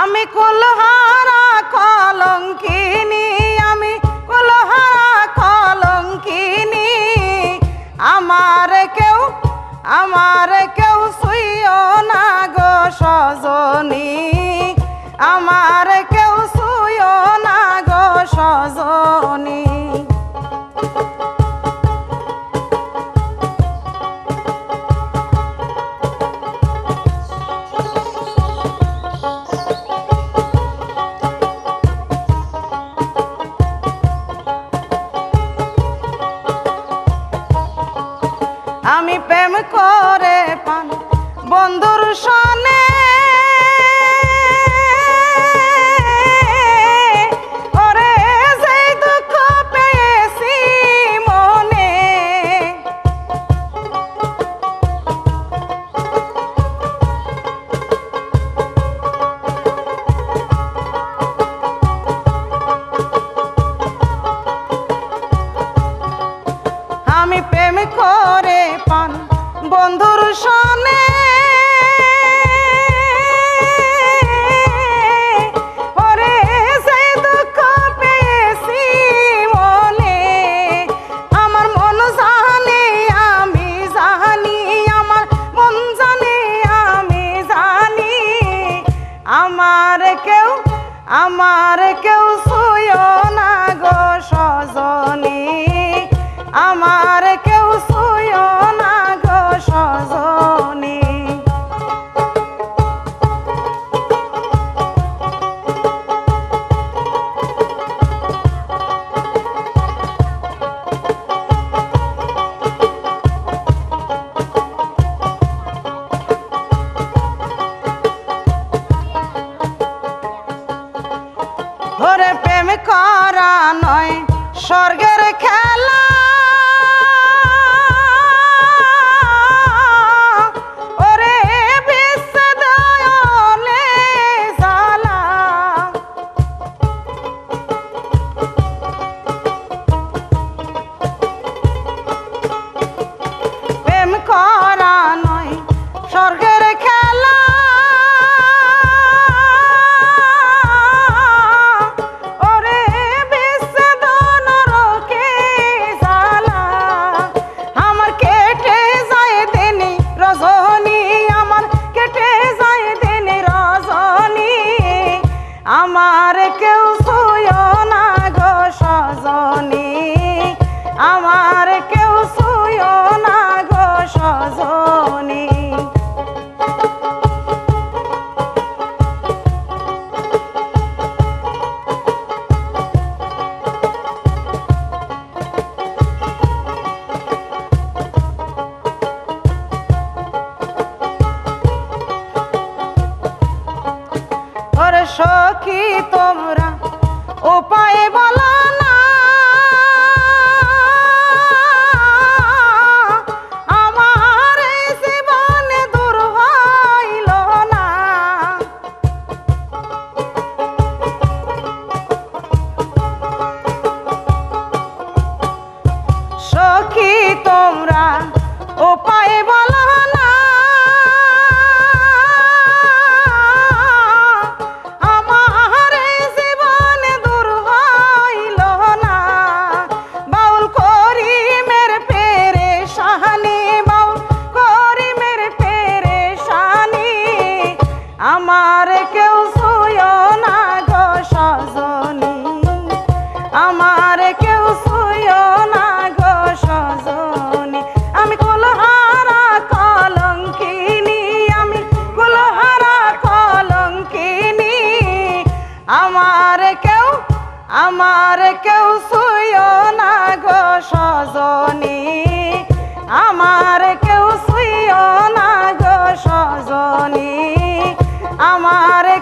আমি কুলহারা কলঙ্কিনী, আমি কুলহারা কলঙ্কিনী। আমার কেউ আমার কেউ শুইও না গো সজনী। আমার আমি প্রেম করে পান। বন্ধুর সনে মনে আমার কেউ আমার কেউ না গো সজনী। আমার ওরে প্রেম করা নয় স্বর্গের খেলা আমার সখী তোমরা উপায় বলো না। আমার জীবনে না। সখী তোমরা উপায় বলো সানি আমার কেউ শুয়ো না আমার কেউ শুয়ো না আমি কলঙ্কিনী আমি কলঙ্কিনী। আমার কেউ আমার কেউ हमारे